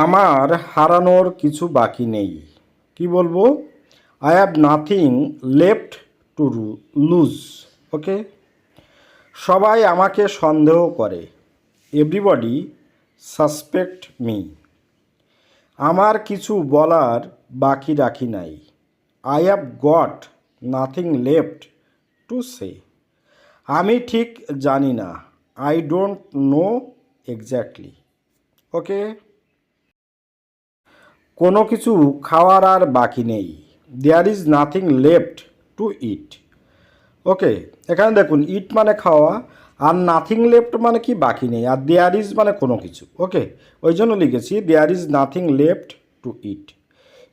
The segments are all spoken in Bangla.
আমার হারানোর কিছু বাকি নেই। কি বলব? I have nothing left to lose okay সবাই আমাকে সন্দেহ করে। এভরিবডি সাসপেক্ট মি আমার কিছু বলার বাকি রাখি নাই। I have got nothing left to say আমি ঠিক জানি না। I don't know exactly okay কোনো কিছু খাওয়ার আর বাকি নেই। There is nothing left to eat okay এখানে দেখুন ইট মানে খাওয়া, আর নাথিং লেফট মানে কি বাকি নেই, আর দেয়ার ইজ মানে কোনো কিছু। ওকে ওই জন্য লিখেছি there is nothing left to eat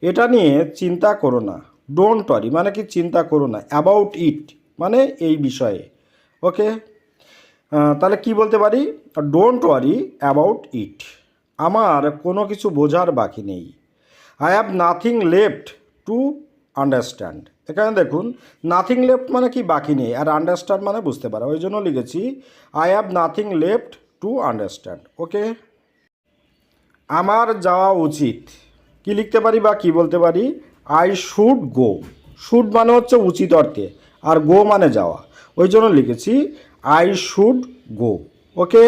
এটা নিয়ে চিন্তা করো না। ডোন্ট ওয়ারি মানে কি চিন্তা করো না। অ্যাবাউট ইট মানে এই বিষয়ে। ওকে তাহলে কি বলতে পারি? ডোন্ট ওয়ারি অ্যাবাউট ইট আমার কোনো কিছু বোঝার বাকি নেই। I have nothing left to understand এখানে দেখুন নাথিং লেফট মানে কি বাকি নেই, আর আন্ডারস্ট্যান্ড মানে বুঝতে পারা। ওই জন্য লিখেছি I have nothing left to understand okay আমার যাওয়া উচিত। কি লিখতে পারি বা কি বলতে পারি? আই শুড গো শুড মানে হচ্ছে উচিত অর্থে, আর গো মানে যাওয়া। ওই জন্য লিখেছি আই শুড গো ওকে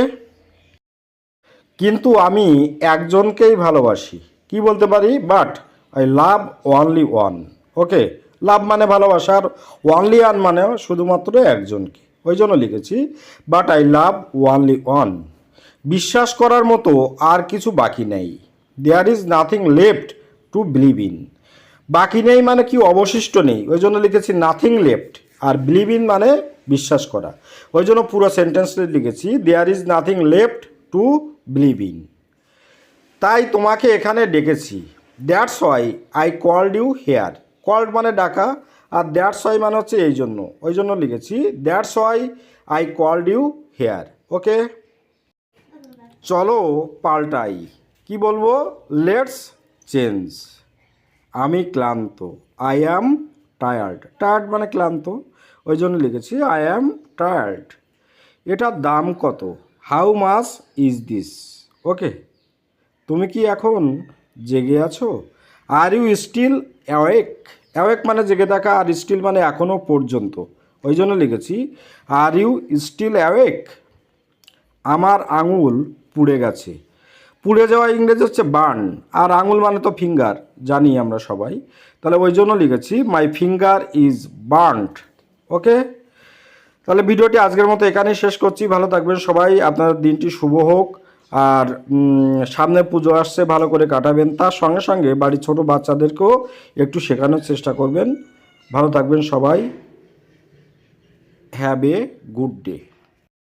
কিন্তু আমি একজনকেই ভালোবাসি। কি বলতে পারি? But I love only one okay love মানে ভালোবাসার ওয়ানলি ওয়ান মানে শুধুমাত্র একজনকে। ওই জন্য লিখেছি but I love only one বিশ্বাস করার মতো আর কিছু বাকি নেই। There is nothing left to believe in বাকি নেই মানে কি? অবশিষ্ট নেই। ওই জন্য লিখেছি নাথিং লেফট আর বিলিভ ইন মানে বিশ্বাস করা। ওই জন্য পুরো সেন্টেন্সটা লিখেছি there is nothing left to believe in তাই তোমাকে এখানে ডেকেছি। That's why I called you here called মানে ডাকা, আর দ্যাটস ওয়াই মানে হচ্ছে এই জন্য। ওই জন্য লিখেছি that's why I called you here okay চলো পাল্টাই। কি বলব? লেটস চেঞ্জ আমি ক্লান্ত। আই অ্যাম টায়ার্ড টায়ার্ড মানে ক্লান্ত। ওই জন্য লিখেছি আই অ্যাম টায়ার্ড এটার দাম কত? How much is this okay তুমি কি এখন জেগে আছো? Are you still awake awake মানে জেগে থাকা, আর স্টিল মানে এখনও পর্যন্ত। ওই জন্য লিখেছি আর ইউ স্টিল অ্যাওয়েক আমার আঙুল পুড়ে গেছে। পুড়ে যাওয়া ইংরেজি হচ্ছে বার্ন আর আঙুল মানে তো ফিঙ্গার জানি আমরা সবাই। তাহলে ওই জন্য লিখেছি my finger is burned okay তাহলে ভিডিওটি আজকের মতো এখানেই শেষ করছি। ভালো থাকবেন সবাই, আপনার দিনটি শুভ হোক। আর সামনে পুজো আসছে, ভালো করে কাটাবেন। তার সঙ্গে সঙ্গে বাড়ির ছোট বাচ্চাদেরকেও একটু শেখানোর চেষ্টা করবেন। ভালো থাকবেন সবাই। Have a good day